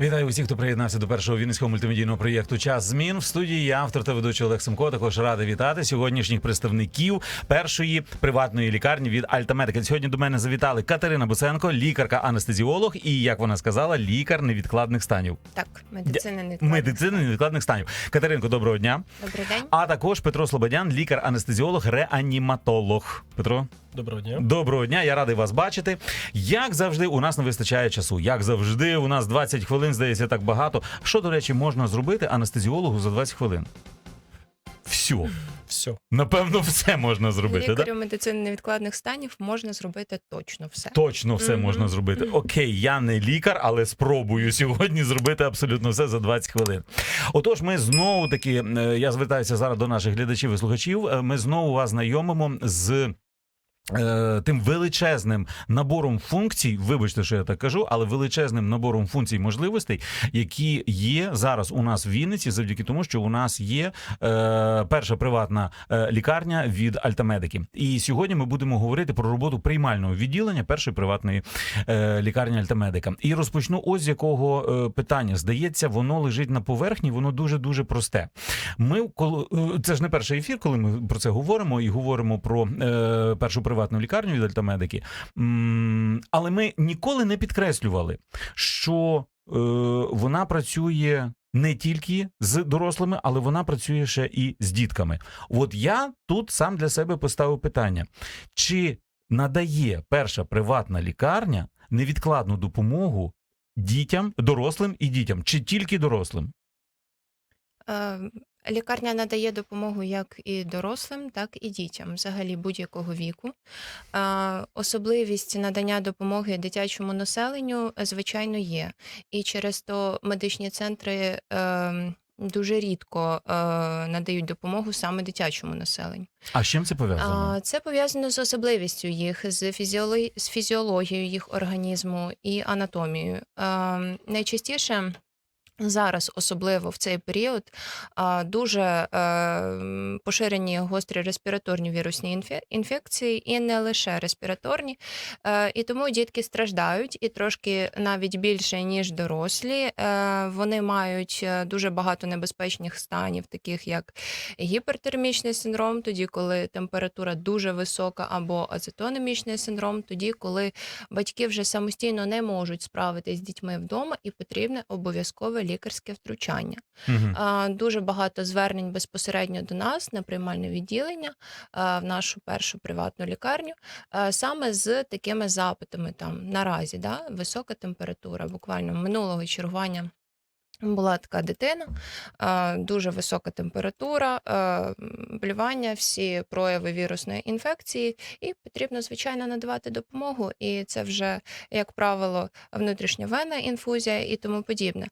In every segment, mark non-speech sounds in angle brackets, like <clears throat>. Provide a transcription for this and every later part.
Вітаю усіх, хто приєднався до першого вінницького мультимедійного проєкту Час змін в студії. Я автор та ведучий Олег Семко. Також радий вітати сьогоднішніх представників першої приватної лікарні від Альтамедика. Сьогодні до мене завітали Катерина Буценко, лікарка-анестезіолог, і як вона сказала, лікар невідкладних станів. Так, медицина не Медицини невідкладних станів. Катеринко, доброго дня. Добрий день. А також Петро Слободян, лікар-анестезіолог, реаніматолог. Петро. Доброго дня. Доброго дня, я радий вас бачити. Як завжди, у нас не вистачає часу. Як завжди, у нас 20 хвилин, здається, так багато. Що, до речі, можна зробити анестезіологу за 20 хвилин? Все. Все. Напевно, все можна зробити. Лікарю Да? медицини невідкладних станів можна зробити точно все. Точно все Мгм. можна зробити. Окей, я не лікар, але спробую сьогодні зробити абсолютно все за 20 хвилин. Отож, ми знову таки, е, я звертаюся зараз до наших глядачів і слухачів. е, Ми знову вас знайомимо з. Е, Тим величезним набором функцій, вибачте, що я так кажу, але величезним набором функцій можливостей, які є зараз у нас в Вінниці, завдяки тому, що у нас є е, перша приватна е, лікарня від Альтамедики. І сьогодні ми будемо говорити про роботу приймального відділення першої приватної е, лікарні Альтамедика. І розпочну ось з якого е, питання. Здається, воно лежить на поверхні, воно дуже дуже просте. Ми коли це ж не перший ефір, коли ми про це говоримо і говоримо про е, першу приватну лікарню від Альтамедики. Але ми ніколи не підкреслювали, що е, вона працює. Не тільки з дорослими, але вона працює ще і з дітками. От я тут сам для себе поставив питання: чи надає перша приватна лікарня невідкладну допомогу дітям, дорослим і дітям, чи тільки дорослим? Лікарня надає допомогу як і дорослим, так і дітям, взагалі будь-якого віку. Особливість надання допомоги дитячому населенню, е, звичайно, є. І через то медичні центри е, дуже рідко е, надають допомогу саме дитячому населенню. А з чим це пов'язано? Це пов'язано з особливістю їх, з фізіологі... з фізіологією їх організму і анатомією. А, Найчастіше. Зараз, особливо в цей період, дуже е, поширені гострі респіраторні вірусні інфекції, і не лише респіраторні. Е, І тому дітки страждають і трошки навіть більше, ніж дорослі. Е, Вони мають дуже багато небезпечних станів, таких як гіпертермічний синдром, тоді, коли температура дуже висока, або ацетонемічний синдром, тоді, коли батьки вже самостійно не можуть справитись з дітьми вдома, і потрібне обов'язкове лікарське втручання. Угу. Дуже багато звернень безпосередньо до нас на приймальне відділення в нашу першу приватну лікарню, саме з такими запитами там наразі, да, висока температура. Буквально минулого чергування була така дитина, дуже висока температура, а, блювання, всі прояви вірусної інфекції, і потрібно, звичайно, надавати допомогу. І це вже, як правило, внутрішньовенна інфузія і тому подібне.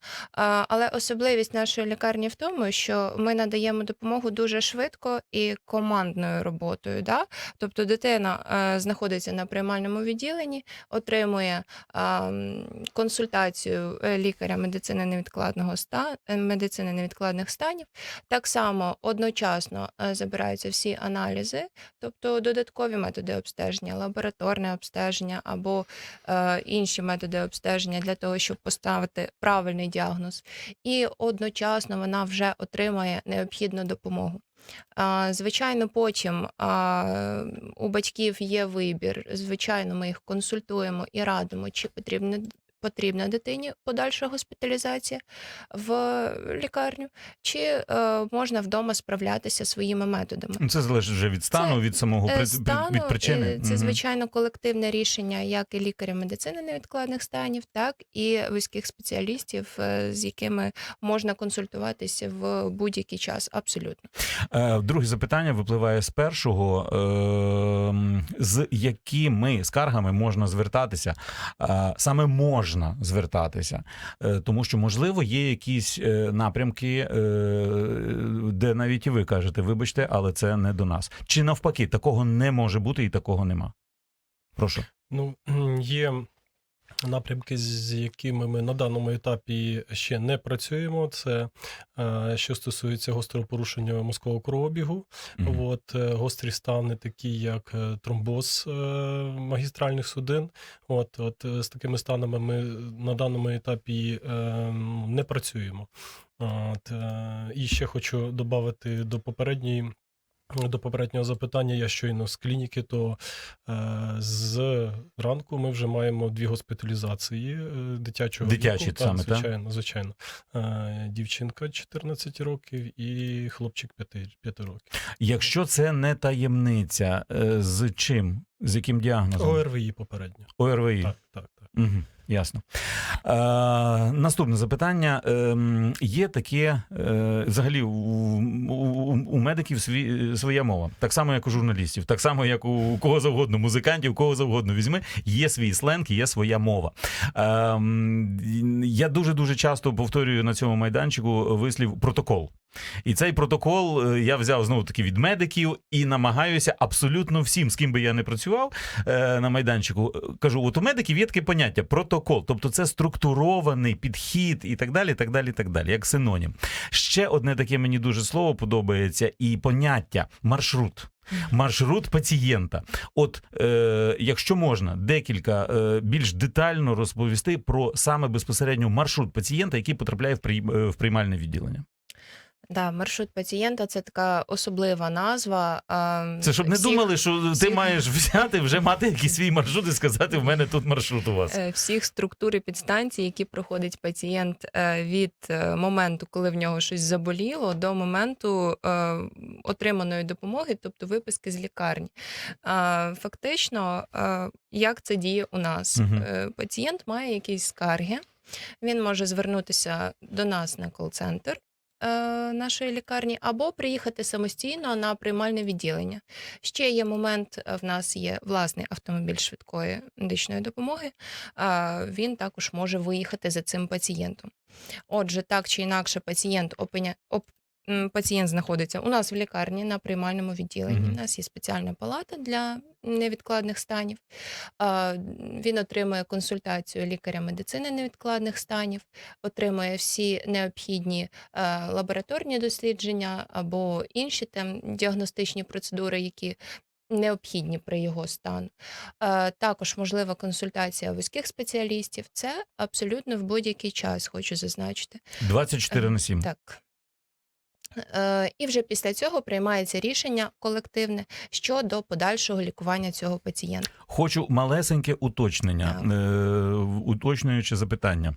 Але особливість нашої лікарні в тому, що ми надаємо допомогу дуже швидко і командною роботою. Да? Тобто дитина е, знаходиться на приймальному відділенні, отримує консультацію е, лікаря медицини невідкладного ста... е, медицини невідкладних станів. Так само одночасно е, забираються всі аналізи, тобто додаткові методи обстеження, лабораторне обстеження або е, інші методи обстеження для того, щоб поставити правильний діагноз, і одночасно вона вже отримає необхідну допомогу. Звичайно, потім у батьків є вибір. Звичайно, ми їх консультуємо і радимо, чи потрібно. Потрібна дитині подальша госпіталізація в лікарню, чи е, можна вдома справлятися своїми методами. Ну, Це залежить вже від стану, Це, від самого Е, при... стану, від причини. е, Це звичайно колективне рішення як і лікаря медицини невідкладних станів, так і вузьких спеціалістів, е, з якими можна консультуватися в будь-який час. Абсолютно. Е, Друге запитання випливає з першого. Ем, З якими скаргами можна звертатися? Е, Саме можна звертатися, Е, тому що, можливо, є якісь е, напрямки, е, де навіть і ви кажете, вибачте, але це не до нас. Чи навпаки, такого не може бути і такого нема. Прошу. Ну, <clears throat> є Напрямки, з якими ми на даному етапі ще не працюємо, це е, що стосується гострого порушення мозкового кровообігу. Мгм. От, е, гострі стани, такі як е, тромбоз магістральних судин. От, от з такими станами ми на даному етапі е, не працюємо. От, і ще хочу додати до попередньої. До попереднього запитання я щойно з клініки, то е, з ранку ми вже маємо дві госпіталізації е, дитячого Дитячі віку. саме, так? звичайно, звичайно. Е, дівчинка 14 років і хлопчик 5, 5 років. Якщо це не таємниця, е, з чим? З яким діагнозом? ОРВІ попередньо. ОРВІ. Так, так, так. Угу, ясно. Е, наступне запитання. Ем, є таке, е, взагалі, у, у, у медиків свій, своя мова. Так само, як у журналістів, так само, як у кого завгодно, музикантів, кого завгодно візьми, є свій сленг, є своя мова. Ем, я дуже-дуже часто повторюю на цьому майданчику вислів протокол. І цей протокол е, я взяв знову таки від медиків і намагаюся абсолютно всім, з ким би я не працював е, на майданчику, е, кажу: от у медиків є таке поняття протокол, тобто це структурований підхід і так далі, так далі, так далі, як синонім. Ще одне таке мені дуже слово подобається, і поняття маршрут. Маршрут пацієнта. От е, якщо можна декілька е, більш детально розповісти про саме безпосередньо маршрут пацієнта, який потрапляє в, е, приймальне відділення. Да, маршрут пацієнта це така особлива назва. а, Це щоб не всіх- думали, що ти всіх- маєш взяти, вже мати якийсь свій маршрут і сказати: в мене тут маршрут у вас. е, всіх структур і підстанцій, які проходить пацієнт е, від е, моменту, коли в нього щось заболіло, до моменту е, отриманої допомоги, тобто виписки з лікарні. А, Фактично, е, як це діє у нас? Мгм. Е, Пацієнт має якісь скарги, він може звернутися до нас на кол-центр. Е, Нашої лікарні або приїхати самостійно на приймальне відділення. Ще є момент: е, в нас є власний автомобіль швидкої медичної допомоги. Він також може виїхати за цим пацієнтом. Отже, так чи інакше, пацієнт опиня... оп... Пацієнт знаходиться у нас в лікарні на приймальному відділенні. Мгм. У нас є спеціальна палата для невідкладних станів. Він отримує консультацію лікаря медицини невідкладних станів, отримує всі необхідні е, лабораторні дослідження або інші там діагностичні процедури, які необхідні при його стану. Е, Також можлива консультація вузьких спеціалістів. Це абсолютно в будь-який час, хочу зазначити. 24 на 7. Так. Е, І вже після цього приймається рішення колективне щодо подальшого лікування цього пацієнта. Хочу малесеньке уточнення, Так. е, уточнююче запитання.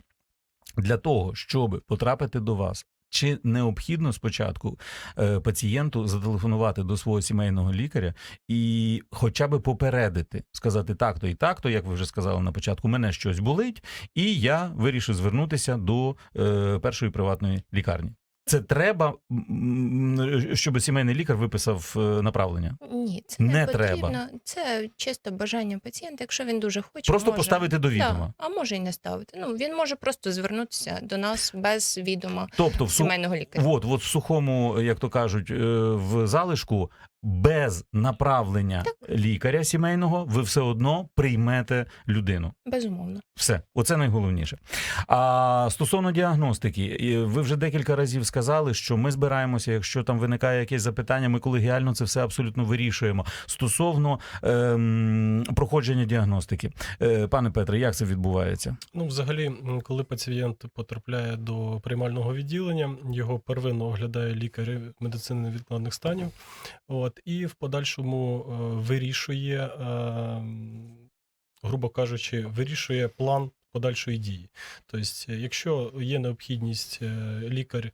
Для того, щоб потрапити до вас, чи необхідно спочатку е, пацієнту зателефонувати до свого сімейного лікаря і хоча б попередити, сказати так-то і так-то, як ви вже сказали на початку, мене щось болить, і я вирішив звернутися до першої приватної лікарні. Це треба, щоб сімейний лікар виписав е, направлення. Ні, це не, Не потрібно. треба. Це чисто бажання пацієнта. Якщо він дуже хоче, Просто може... поставити до відома. Так, а може і не ставити. Ну він може просто звернутися до нас без відома Тобто, в сімейного лікаря. От, от в сухому, як то кажуть, е, в залишку без направлення лікаря сімейного ви все одно приймете людину. Безумовно. Все, оце найголовніше. А стосовно діагностики, ви вже декілька разів сказали, що ми збираємося, якщо там виникає якесь запитання, ми колегіально це все абсолютно вирішуємо. Стосовно ем, проходження діагностики, е, пане Петре, як це відбувається? Ну, взагалі, коли пацієнт потрапляє до приймального відділення, його первинно оглядає лікар медицини невідкладних станів. От, і в подальшому е, вирішує, е, грубо кажучи, вирішує план подальшої дії. Тобто, якщо є необхідність, е, лікар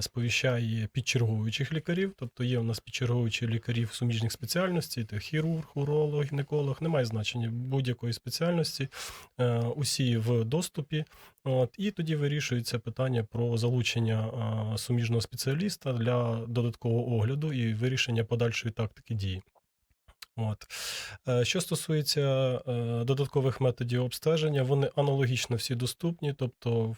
сповіщає підчерговуючих лікарів, тобто є у нас підчерговуючі лікарів суміжних спеціальностей, це хірург, уролог, гінеколог, немає значення будь-якої спеціальності, е, усі в доступі. От, і тоді вирішується питання про залучення е, суміжного спеціаліста для додаткового огляду і вирішення подальшої тактики дії. От. Е, Що стосується е, додаткових методів обстеження, вони аналогічно всі доступні, тобто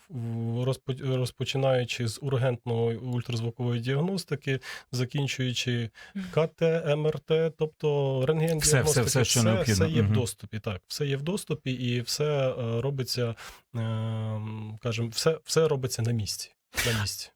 розпочинаючи з ургентної ультразвукової діагностики, закінчуючи КТ, МРТ, тобто рентген Все, все, все, що все, все є в доступі. Так, все є в доступі, і все е, робиться, е, кажемо, все, все робиться на місці.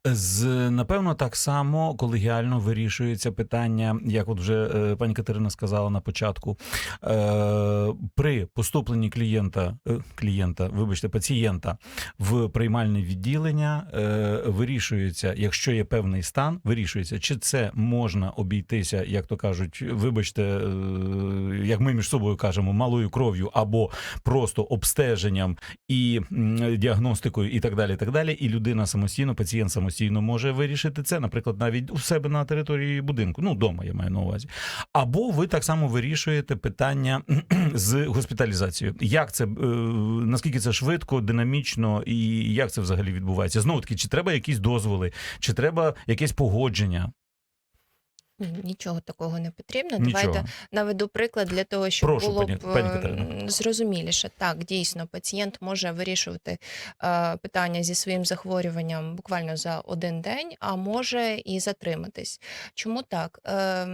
З напевно так само колегіально вирішується питання, як от вже е, пані Катерина сказала на початку. Е, при поступленні клієнта, е, клієнта, вибачте, пацієнта в приймальне відділення е, вирішується, якщо є певний стан, вирішується, чи це можна обійтися, як то кажуть, вибачте, е, як ми між собою кажемо, малою кров'ю або просто обстеженням і м, діагностикою, і так далі. І так далі. І людина самостійно, пацієнт самостійно може вирішити це, наприклад, навіть у себе на території будинку, ну вдома, я маю на увазі. Або ви так само вирішуєте питання <clears throat> з госпіталізацією. Як це е, наскільки це швидко, динамічно, і як це взагалі відбувається? Знову таки, чи треба якісь дозволи, чи треба якесь погодження? Ні, Нічого такого не потрібно. Нічого. Давайте наведу приклад для того, щоб Прошу, було пані- б пані е, зрозуміліше. Так, дійсно, пацієнт може вирішувати е, питання зі своїм захворюванням буквально за один день, а може і затриматись. Чому так? Е,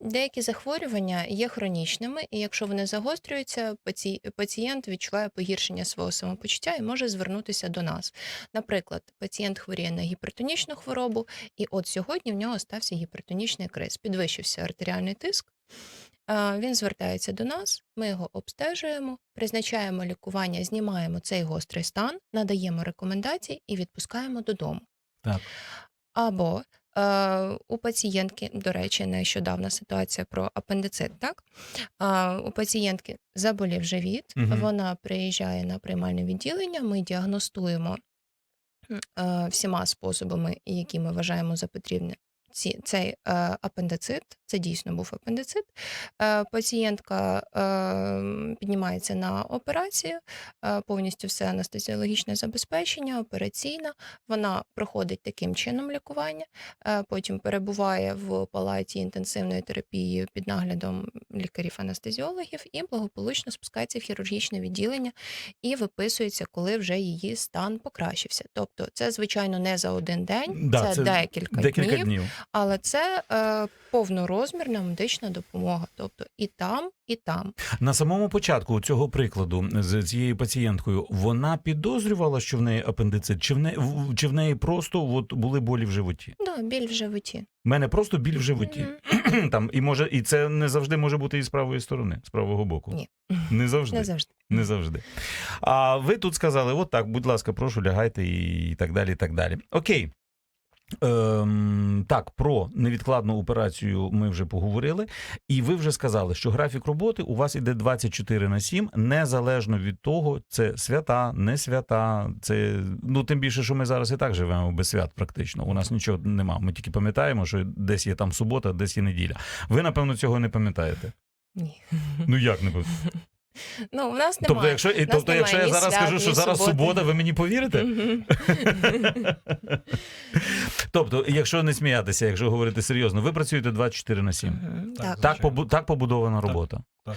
деякі захворювання є хронічними, і якщо вони загострюються, паці... пацієнт відчуває погіршення свого самопочуття і може звернутися до нас. Наприклад, пацієнт хворіє на гіпертонічну хворобу, і от сьогодні в нього стався гіпертонічний криз, підвищився артеріальний тиск. Він звертається до нас, ми його обстежуємо, призначаємо лікування, знімаємо цей гострий стан, надаємо рекомендації і відпускаємо додому. Так. Або е, у пацієнтки, до речі, нещодавна ситуація про апендицит, так? Е, у пацієнтки заболів живіт, Мгм. вона приїжджає на приймальне відділення, ми діагностуємо е, всіма способами, які ми вважаємо за потрібне. Ці, цей е, апендицит, це дійсно був апендицит. Е, пацієнтка е, піднімається на операцію, е, повністю все анестезіологічне забезпечення, операційна. Вона проходить таким чином лікування, е, потім перебуває в палаті інтенсивної терапії під наглядом лікарів-анестезіологів і благополучно спускається в хірургічне відділення і виписується, коли вже її стан покращився. Тобто, це звичайно не за один день, Да, це, це декілька, Декілька днів, днів. Але це е, повнорозмірна медична допомога. Тобто і там, і там. На самому початку цього прикладу з цією пацієнткою вона підозрювала, що в неї апендицит, чи в неї чи в неї просто от були болі в животі? Да, біль в животі. У мене просто біль в животі. Мгм. <clears throat> Там і може, і це не завжди може бути і з правої сторони, з правого боку. Ні. Не завжди. Не завжди. Не завжди. А ви тут сказали: от так, будь ласка, прошу, лягайте і так далі. і так далі. Окей. Ем, так, про невідкладну операцію ми вже поговорили, і ви вже сказали, що графік роботи у вас іде 24 на 7, незалежно від того, це свята, не свята. Це ну тим більше, що ми зараз і так живемо без свят, практично. У нас нічого нема. Ми тільки пам'ятаємо, що десь є там субота, десь є неділя. Ви, напевно, цього не пам'ятаєте. Ні. Ну як не пам'ятаєте? <laughs> Ну, у нас немає. Тобто, якщо, і- нас тобто, якщо я зараз свят, скажу, що зараз суботи. субота, ви мені повірите? Тобто, якщо не сміятися, якщо говорити серйозно, ви працюєте 24 на 7. Мгм, Так, Так. Так, побу- так побудована робота. так.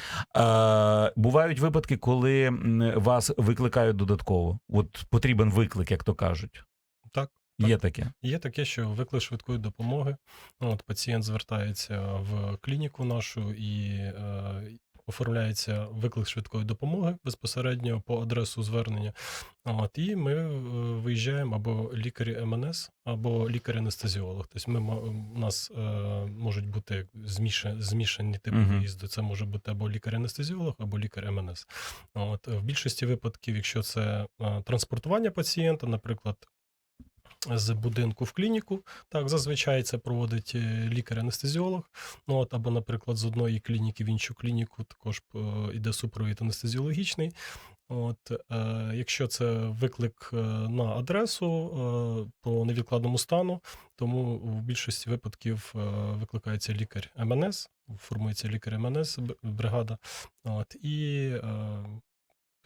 Е, бувають випадки, коли вас викликають додатково. От потрібен виклик, як то кажуть. Так. Є таке. Є таке, що виклик швидкої допомоги. От пацієнт звертається в клініку нашу і е, оформляється виклик швидкої допомоги безпосередньо по адресу звернення. От, і ми е, виїжджаємо або лікарі МНС, або лікар-анестезіолог. Тобто ми, ма- у нас е, можуть бути змішані, змішані типи Мгм. виїзду. Це може бути або лікар-анестезіолог, або лікар МНС. От, в більшості випадків, якщо це е, транспортування пацієнта, наприклад, з будинку в клініку. Так, зазвичай це проводить е, лікар-анестезіолог. Ну, от, або, наприклад, з одної клініки в іншу клініку також е, йде супровід анестезіологічний. От, е, якщо це виклик е, на адресу е, по невідкладному стану, тому в більшості випадків е, викликається лікар МНС, формується лікар МНС бригада. От, і е,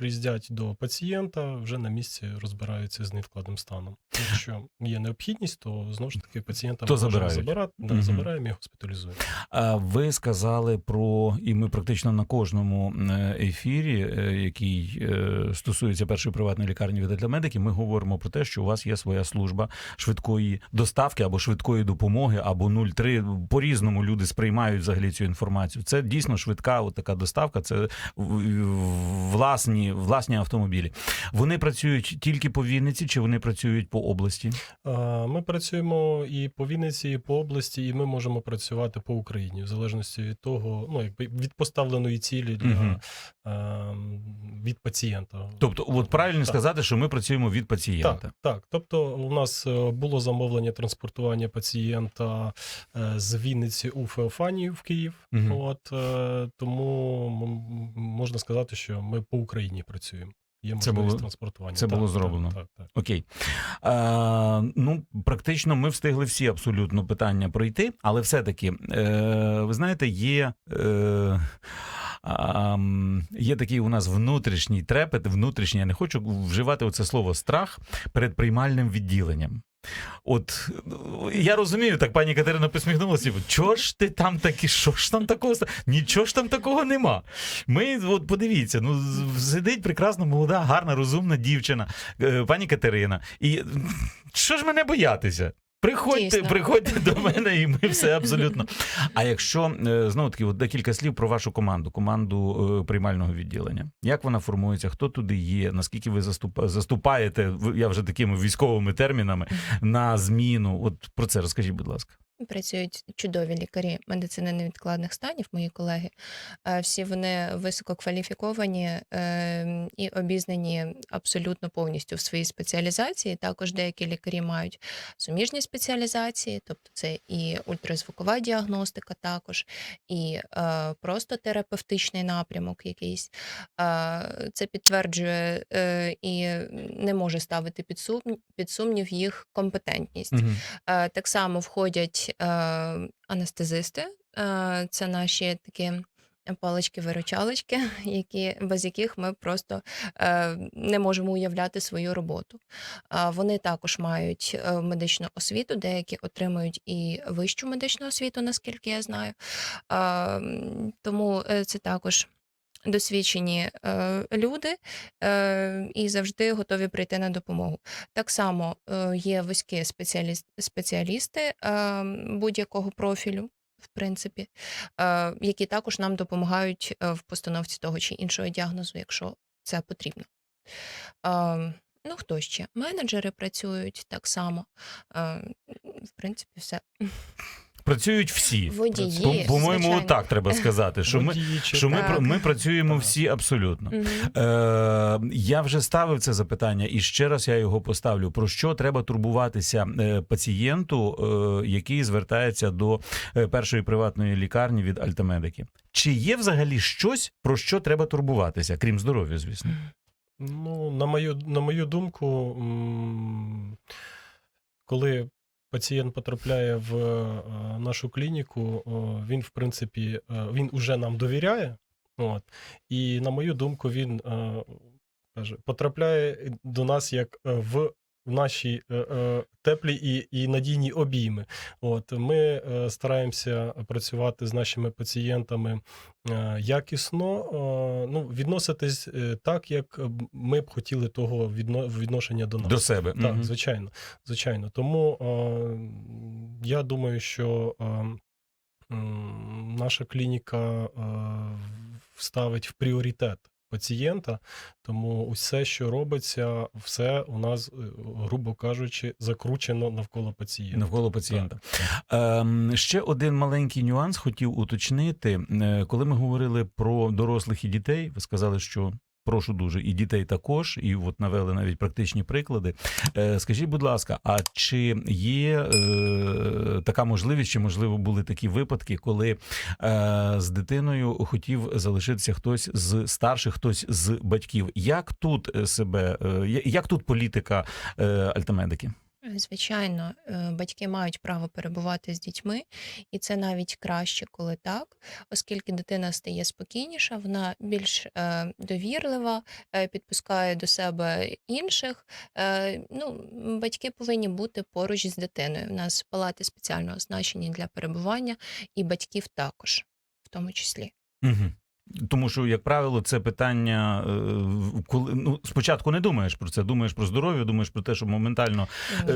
приїздять до пацієнта, вже на місці розбираються з невкладним станом. Якщо є необхідність, то знову ж таки пацієнта То забирають. забирати, да, Мгм. забираємо і госпіталізуємо. А Ви сказали про, і ми практично на кожному е, ефірі, е, який е, стосується першої приватної лікарні від медиків, ми говоримо про те, що у вас є своя служба швидкої доставки або швидкої допомоги, або 03. По-різному люди сприймають взагалі цю інформацію. Це дійсно швидка от така доставка. Це в- в- власні, власні автомобілі. Вони працюють тільки по Вінниці, чи вони працюють по області? Ми працюємо і по Вінниці, і по області, і ми можемо працювати по Україні, в залежності від того, ну якби від поставленої цілі для а, від пацієнта. Тобто, от правильно Так. сказати, що ми працюємо від пацієнта. Так, так. Тобто, у нас е, було замовлення транспортування пацієнта е, з Вінниці у Феофанію в Київ. Мгм. От е, тому можна сказати, що ми по Україні працюємо. Є Це було- транспортування. це Так, було зроблено. Так, так. Окей. Е, ну, практично ми встигли всі абсолютно питання пройти, але все-таки, е, ви знаєте, є. Е, Є такий у нас внутрішній трепет, внутрішній, я не хочу вживати оце слово страх перед приймальним відділенням. От я розумію, так пані Катерина посміхнулася. типу, Чого ж ти там такі? Що ж там такого? Нічого ж там такого нема. Ми от подивіться, ну сидить прекрасна, молода, гарна, розумна дівчина, е, пані Катерина. І що ж мене боятися? Приходьте, Дійсно. приходьте до мене, і ми все абсолютно. А якщо е, знову таки, от декілька слів про вашу команду, команду е, приймального відділення. Як вона формується? Хто туди є? Наскільки ви заступ- заступаєте? Я вже такими військовими термінами на зміну? От про це розкажіть, будь ласка. Працюють чудові лікарі медицини невідкладних станів, мої колеги. Е, Всі вони висококваліфіковані е, і обізнані абсолютно повністю в своїй спеціалізації. Також деякі лікарі мають суміжні спеціалізації, тобто це і ультразвукова діагностика, також, і е, просто терапевтичний напрямок якийсь. Е, Це підтверджує і не може ставити під сумнів їх компетентність. Е, Так само входять е, анестезисти, е, це наші такі палички-виручалочки, <laughs> які, без яких ми просто е, не можемо уявляти свою роботу. Вони також мають медичну освіту, деякі отримують і вищу медичну освіту, наскільки я знаю. Е, Тому це також. Досвідчені е, люди е, і завжди готові прийти на допомогу. Так само е, є вузькі спеціаліст, спеціалісти е, будь-якого профілю, в принципі, е, які також нам допомагають е, в постановці того чи іншого діагнозу, якщо це потрібно. Е, ну, хто ще? Менеджери працюють так само. Е, в принципі, все. <laughs> Працюють всі. Водії, По- По-моєму, звичайно. так треба сказати, що ми, що ми, ми працюємо Так. всі абсолютно. Мгм. Е, я вже ставив це запитання, і ще раз я його поставлю. Про що треба турбуватися е, пацієнту, е, який звертається до е, першої приватної лікарні від Альтамедики? Чи є взагалі щось, про що треба турбуватися, крім здоров'я, звісно? Ну, на мою, на мою думку, м, коли пацієнт потрапляє в е, нашу клініку, він, в принципі, е, він уже нам довіряє. От, і на мою думку, він е, каже, потрапляє до нас як е, в наші е, е, теплі і, і надійні обійми. От, ми е, стараємося працювати з нашими пацієнтами якісно, ну, відноситись так, як ми б хотіли того відно, відношення до нас. До себе. Так, Мгм. звичайно, звичайно. Тому я думаю, що наша клініка е, ставить в пріоритет пацієнта, тому усе, що робиться, все у нас, е, грубо кажучи, закручено навколо пацієнта. Навколо пацієнта. Ем, ще один маленький нюанс хотів уточнити. Е, Коли ми говорили про дорослих і дітей, ви сказали, що. Прошу дуже, і дітей також, і от навели навіть практичні приклади. Е, скажіть, будь ласка, а чи є е, така можливість, чи можливо були такі випадки, коли е, з дитиною хотів залишитися хтось з старших, хтось з батьків? Як тут е, себе, е, як тут політика е, альтамедики? Звичайно, е, батьки мають право перебувати з дітьми, і це навіть краще, коли так, оскільки дитина стає спокійніша, вона більш е, довірлива, е, підпускає до себе інших. Е, ну, батьки повинні бути поруч з дитиною. У нас палати спеціально оснащені для перебування, і батьків також, в тому числі. Угу. Тому що, як правило, це питання, е, коли ну спочатку не думаєш про це, думаєш про здоров'я, думаєш про те, щоб моментально е,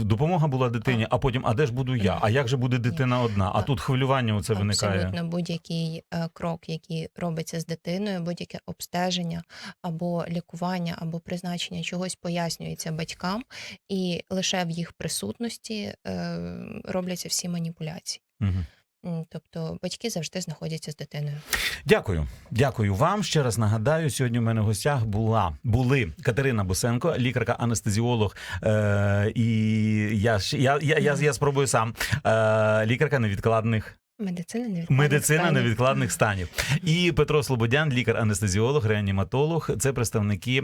допомога була дитині, а потім, а де ж буду я? А як же буде дитина одна? А тут хвилювання оце виникає. Абсолютно будь-який е, крок, який робиться з дитиною, будь-яке обстеження або лікування, або призначення чогось пояснюється батькам, і лише в їх присутності е, робляться всі маніпуляції. Угу. Тобто батьки завжди знаходяться з дитиною. Дякую, дякую вам. Ще раз нагадаю, сьогодні у мене в гостях була були Катерина Бусенко, лікарка-анестезіолог. Е, і я, я, я, я, я спробую сам. Е, лікарка невідкладних Медицина невідкладних медицина станів. невідкладних станів. І Петро Слободян, лікар-анестезіолог, реаніматолог. Це представники е,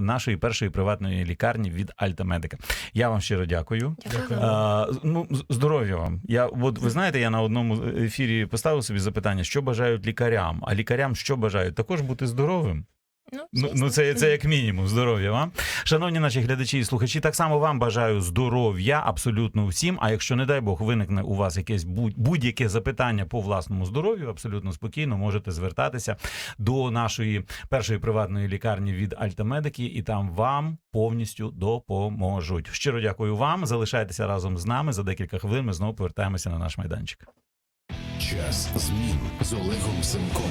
нашої першої приватної лікарні від Альтамедика. Я вам щиро дякую. Дякую. Дякую. А, ну, здоров'я вам. Я от ви знаєте, я на одному ефірі поставив собі запитання, що бажають лікарям. А лікарям що бажають? Також бути здоровим. Ну, Ну, ну це, це як мінімум здоров'я вам. Шановні наші глядачі і слухачі, так само вам бажаю здоров'я абсолютно всім. А якщо, не дай Бог, виникне у вас якесь будь- будь-яке запитання по власному здоров'ю, абсолютно спокійно можете звертатися до нашої першої приватної лікарні від Альтамедики, і там вам повністю допоможуть. Щиро дякую вам. Залишайтеся разом з нами. За декілька хвилин ми знову повертаємося на наш майданчик. Час змін з Олегом Семком.